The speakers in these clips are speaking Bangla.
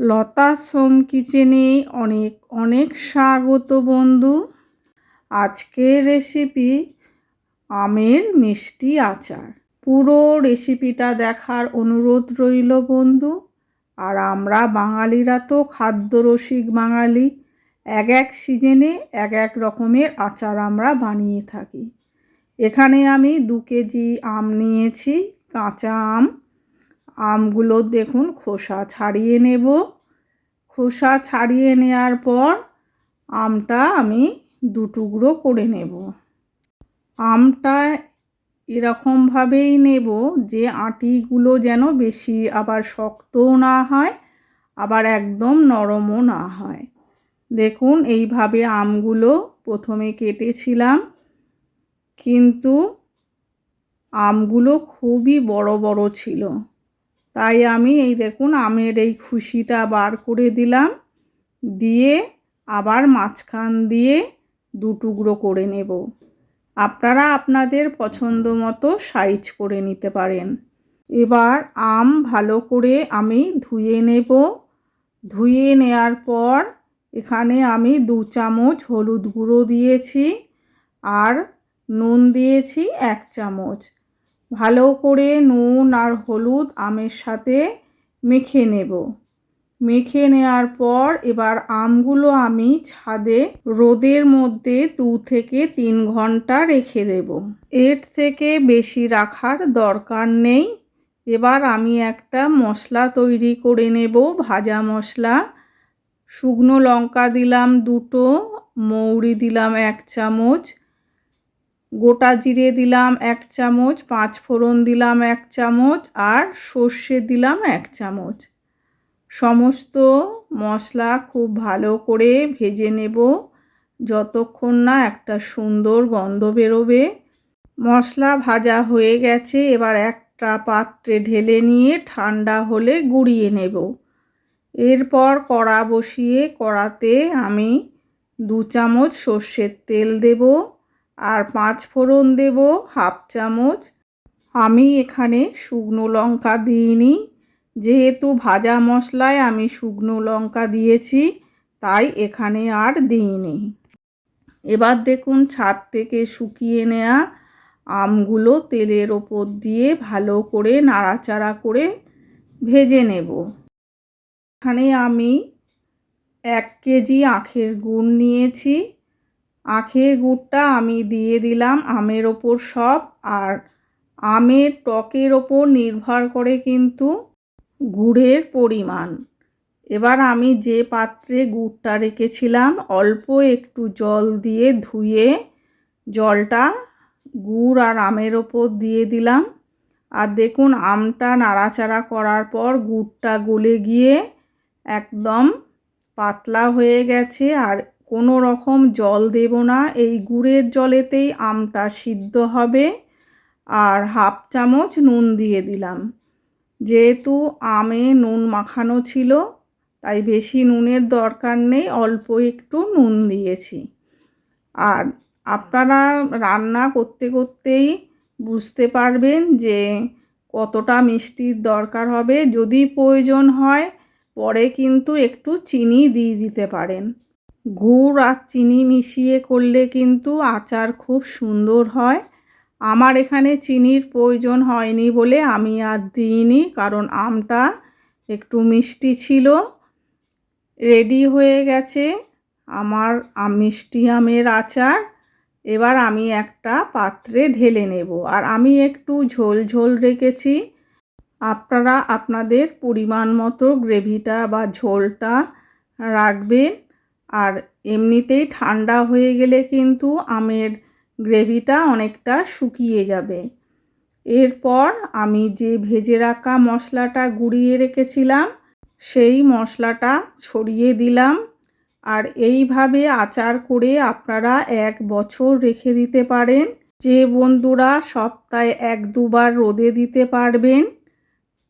লতা সোম কিচেনে অনেক অনেক স্বাগত বন্ধু। আজকের রেসিপি আমের মিষ্টি আচার। পুরো রেসিপিটা দেখার অনুরোধ রইল বন্ধু। আর আমরা বাঙালিরা তো খাদ্যরসিক বাঙালি। এক এক সিজনে এক এক রকমের আচার আমরা বানিয়ে থাকি। এখানে আমি দু কেজি আম নিয়েছি, কাঁচা আম। আমগুলো দেখুন, খোসা ছাড়িয়ে নেব। খোসা ছাড়িয়ে নেওয়ার পর আমটা আমি দু টুকরো করে নেব। আমটা এরকমভাবেই নেব যে আটিগুলো যেন বেশি আবার শক্তও না হয়, আবার একদম নরমও না হয়। দেখুন, এইভাবে আমগুলো প্রথমে কেটেছিলাম। কিন্তু আমগুলো খুবই বড় বড় ছিল। তাই আমি এই দেখুন আমের এই খুশিটা বার করে দিলাম। দিয়ে আবার মাঝখান দিয়ে দু টুকরো করে নেব। আপনারা আপনাদের পছন্দ মতো সাইজ করে নিতে পারেন। এবার আম ভালো করে আমি ধুয়ে নেব। ধুয়ে নেয়ার পর এখানে আমি দু চামচ হলুদ গুঁড়ো দিয়েছি। আর নুন দিয়েছি এক চামচ। ভালো করে নুন আর হলুদ আমের সাথে মেখে নেব। মেখে নেওয়ার পর এবার আমগুলো আমি ছাদে রোদের মধ্যে দু থেকে তিন ঘণ্টা রেখে দেব। এর থেকে বেশি রাখার দরকার নেই। এবার আমি একটা মশলা তৈরি করে নেব, ভাজা মশলা। শুকনো লঙ্কা দিলাম দুটো, মৌরি দিলাম এক চামচ। গোটা জিরে দিলাম এক চামচ, পাঁচ ফোড়ন দিলাম এক চামচ আর সর্ষে দিলাম এক চামচ। সমস্ত মশলা খুব ভালো করে ভেজে নেব। যতক্ষণ না একটা সুন্দর গন্ধ বেরোবে। মশলা ভাজা হয়ে গেছে, এবার একটা পাত্রে ঢেলে নিয়ে ঠান্ডা হলে গুঁড়িয়ে নেব। এরপর কড়া বসিয়ে কড়াতে আমি দু চামচ সর্ষের তেল দেবো। আর পাঁচ ফোড়ন দেব, হাফ চামচ। আমি এখানে শুকনো লঙ্কা দিইনি। যেহেতু ভাজা মশলায় আমি শুকনো লঙ্কা দিয়েছি, তাই এখানে আর দিইনি। এবার দেখুন ছাদ থেকে শুকিয়ে নেওয়া আমগুলো তেলের ওপর দিয়ে ভালো করে নাড়াচাড়া করে ভেজে নেব। এখানে আমি এক কেজি আখের গুড় নিয়েছি। আখের গুড়টা আমি দিয়ে দিলাম আমের ওপর সব আর আমের টকের ওপর নির্ভর করে কিন্তু গুড়ের পরিমাণ। এবার আমি যে পাত্রে গুড়টা রেখেছিলাম অল্প একটু জল দিয়ে ধুয়ে জলটা গুড় আর আমের ওপর দিয়ে দিলাম। আর দেখুন আমটা নাড়াচাড়া করার পর গুড়টা গলে গিয়ে একদম পাতলা হয়ে গেছে আর কোনো রকম জল দেব না। এই গুড়ের জলেতেই আমটা সিদ্ধ হবে। আর হাফ চামচ নুন দিয়ে দিলাম। যেহেতু আমে নুন মাখানো ছিল, তাই বেশি নুনের দরকার নেই, অল্প একটু নুন দিয়েছি। আর আপনারা রান্না করতে করতেই বুঝতে পারবেন যে কতটা মিষ্টির দরকার হবে। যদি প্রয়োজন হয়, পরে কিন্তু একটু চিনি দিয়ে দিতে পারেন। গুড় আর চিনি মিশিয়ে করলে কিন্তু আচার খুব সুন্দর হয়। আমার এখানে চিনির প্রয়োজন হয়নি বলে আমি আর দিইনি, কারণ আমটা একটু মিষ্টি ছিল। রেডি হয়ে গেছে আমার মিষ্টি আমের আচার। এবার আমি একটা পাত্রে ঢেলে নেব আর আমি একটু ঝোল ঝোল রেখেছি। আপনারা আপনাদের পরিমাণ মতো গ্রেভিটা বা ঝোলটা রাখবেন। আর এমনিতেই ঠান্ডা হয়ে গেলে কিন্তু আমের গ্রেভিটা অনেকটা শুকিয়ে যাবে। এরপর আমি যে ভেজে রাখা মশলাটা গুঁড়িয়ে রেখেছিলাম, সেই মশলাটা ছড়িয়ে দিলাম। আর এইভাবে আচার করে আপনারা এক বছর রেখে দিতে পারেন। যে বন্ধুরা সপ্তাহে এক দুবার রোদে দিতে পারবেন,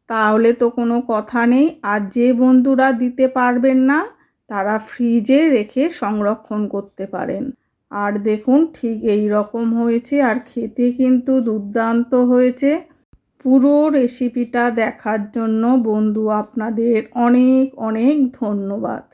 তাহলে তো কোনো কথা নেই। আর যে বন্ধুরা দিতে পারবেন না তারা ফ্রিজে রেখে সংরক্ষণ করতে পারেন। আর দেখুন, ঠিক এই রকম হয়েছে। আর খেতে কিন্তু দুর্দান্ত হয়েছে। পুরো রেসিপিটা দেখার জন্য বন্ধু, আপনাদের অনেক অনেক ধন্যবাদ।